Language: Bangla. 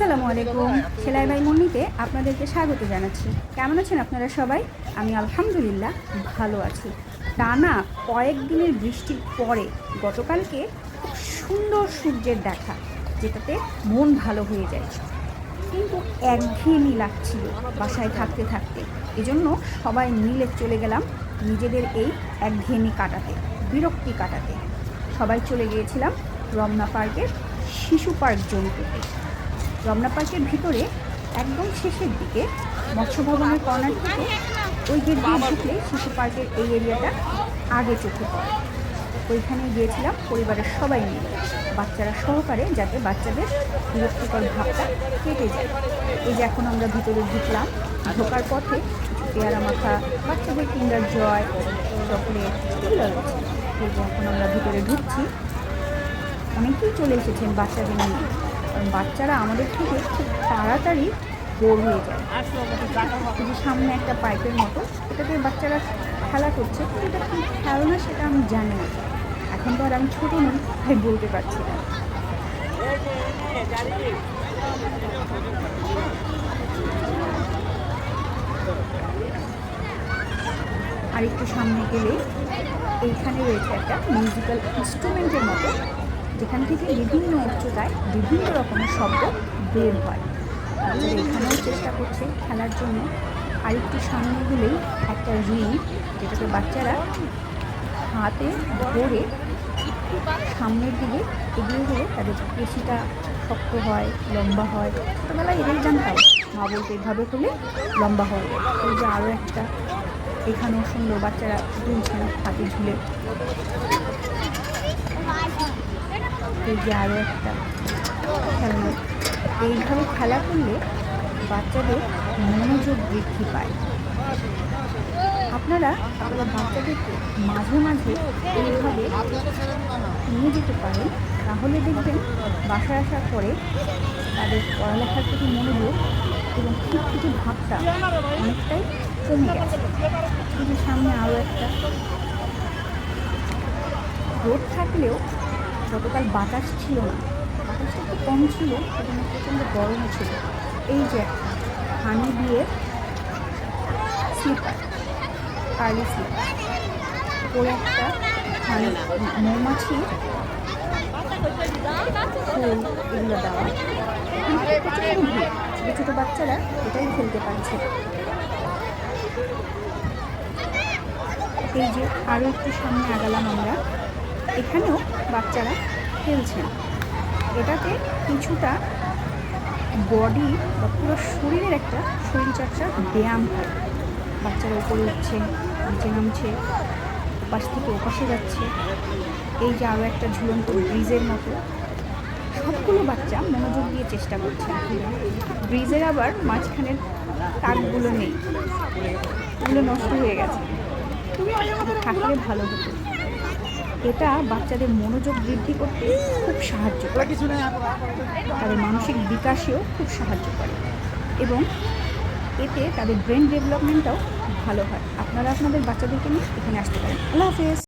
আসসালামু আলাইকুম। সেলাই বাই মুন্নিতে আপনাদেরকে স্বাগত জানাচ্ছি। কেমন আছেন আপনারা সবাই? আমি আলহামদুলিল্লাহ ভালো আছি। টানা কয়েকদিনের বৃষ্টির পরে গতকালকে খুব সুন্দর সূর্যের দেখা, যেটাতে মন ভালো হয়ে যায়। কিন্তু একঘেয়েমি লাগছিল বাসায় থাকতে থাকতে। এজন্য সবাই মিলে চলে গেলাম নিজেদের এই একঘেয়েমি কাটাতে, বিরক্তি কাটাতে। সবাই চলে গিয়েছিলাম রমনা পার্কের শিশু পার্ক জোনটিতে রমনা পার্কের ভিতরে একদম শেষের দিকে মৎস্য ভবনের কর্নার থেকে ওই গেট দিয়ে ঢুকলে শিশু পার্কের এই এরিয়াটা আগে চোখে পড়ে। ওইখানে গিয়েছিলাম পরিবারের সবাই মিলে। বাচ্চারা সহকারে যাতে বাচ্চাদের বিরক্তিকর ভাবটা কেটে যায়। এই যে এখন আমরা ভিতরে ঢুকলাম ঢোকার পথে পেয়ারা মাথা বাচ্চাদের কিন্ডার জয় চকলেট এগুলো রয়েছে। যে এখন আমরা ভিতরে ঢুকছি অনেকেই চলে এসেছেন বাচ্চাদের নিয়ে। কারণ বাচ্চারা আমাদের থেকে খুব তাড়াতাড়ি বোর হয়ে যায়। যে সামনে একটা পাইপের মতো এটাতে বাচ্চারা খেলা করছে কিন্তু এটা কি খেলনা সেটা আমি জানি না। এখন তো আর আমি ছোটো নই, তাই বলতে পারছি না। আর একটু সামনে গেলে এইখানে রয়েছে একটা মিউজিক্যাল ইনস্ট্রুমেন্টের মতো। যেখান থেকে বিভিন্ন উচ্চতায় বিভিন্ন রকমের শব্দ বের হয়। বাচ্চারা এখানেও চেষ্টা করছে খেলার জন্য। আর একটু সামনে গেলেই একটা রিং যেটাকে বাচ্চারা হাতে ধরে সামনের দিকে এগিয়ে গেলে তাদের পেশিটা শক্ত হয়, লম্বা হয়। ছোটোবেলায় এটাই জানতাম, মা বলতে, এভাবে হলে লম্বা হয় এই যে আরও একটা এখানেও সুন্দর বাচ্চারা দুলছেন হাতে ঝুলে। এই যে আরও একটা খেলনা। এইভাবে খেলা করলে বাচ্চাদের মনোযোগ বৃদ্ধি পায়। আপনারা আপনারা বাচ্চাদেরকে মাঝে মাঝে এইভাবে নিয়ে যেতে পারেন। তাহলে দেখবেন বাসায় আসার পরে তাদের পড়ালেখার প্রতি মনোযোগ এবং ঠিক কিছু ভাবটা অনেকটাই কমে গেছে। সামনে আরও একটা রোড থাকলেও গতকাল বাতাস ছিল না। বাতাসটা একটু কম ছিল সেজন্য প্রচণ্ড গরমও ছিল। এই যে, হানি দিয়ে স্লিপার কার্লি স্লিপার ওপরে একটা হানি মৌমাছি এগুলো দেওয়া। ছোটো ছোটো বাচ্চারা এটাই খেলতে পারছে। এই যে আরও একটু সামনে আগালাম আমরা। এখানেও বাচ্চারা খেলছেন। এটাতে কিছুটা বডি বা পুরো শরীরের একটা শরীরচর্চার ব্যায়াম হয়। বাচ্চারা উপরে উঠছে, নিচে নামছে, ওপাশ থেকে ওপাশে যাচ্ছে। এই যে আরও একটা ঝুলন্ত ব্রিজের মতো। সবগুলো বাচ্চা মনোযোগ দিয়ে চেষ্টা করছে। ব্রিজের আবার মাঝখানের তাকগুলো নেই। ওগুলো নষ্ট হয়ে গেছে। থাকলে ভালো হতো। এটা বাচ্চাদের মনোযোগ বৃদ্ধি করতে খুব সাহায্য করে। তাদের মানসিক বিকাশেও খুব সাহায্য করে। এবং এতে তাদের ব্রেন ডেভেলপমেন্টটাও ভালো হয়। আপনারা আপনাদের বাচ্চাদেরকে নিয়ে এখানে আসতে পারেন। আল্লাহ হাফেজ।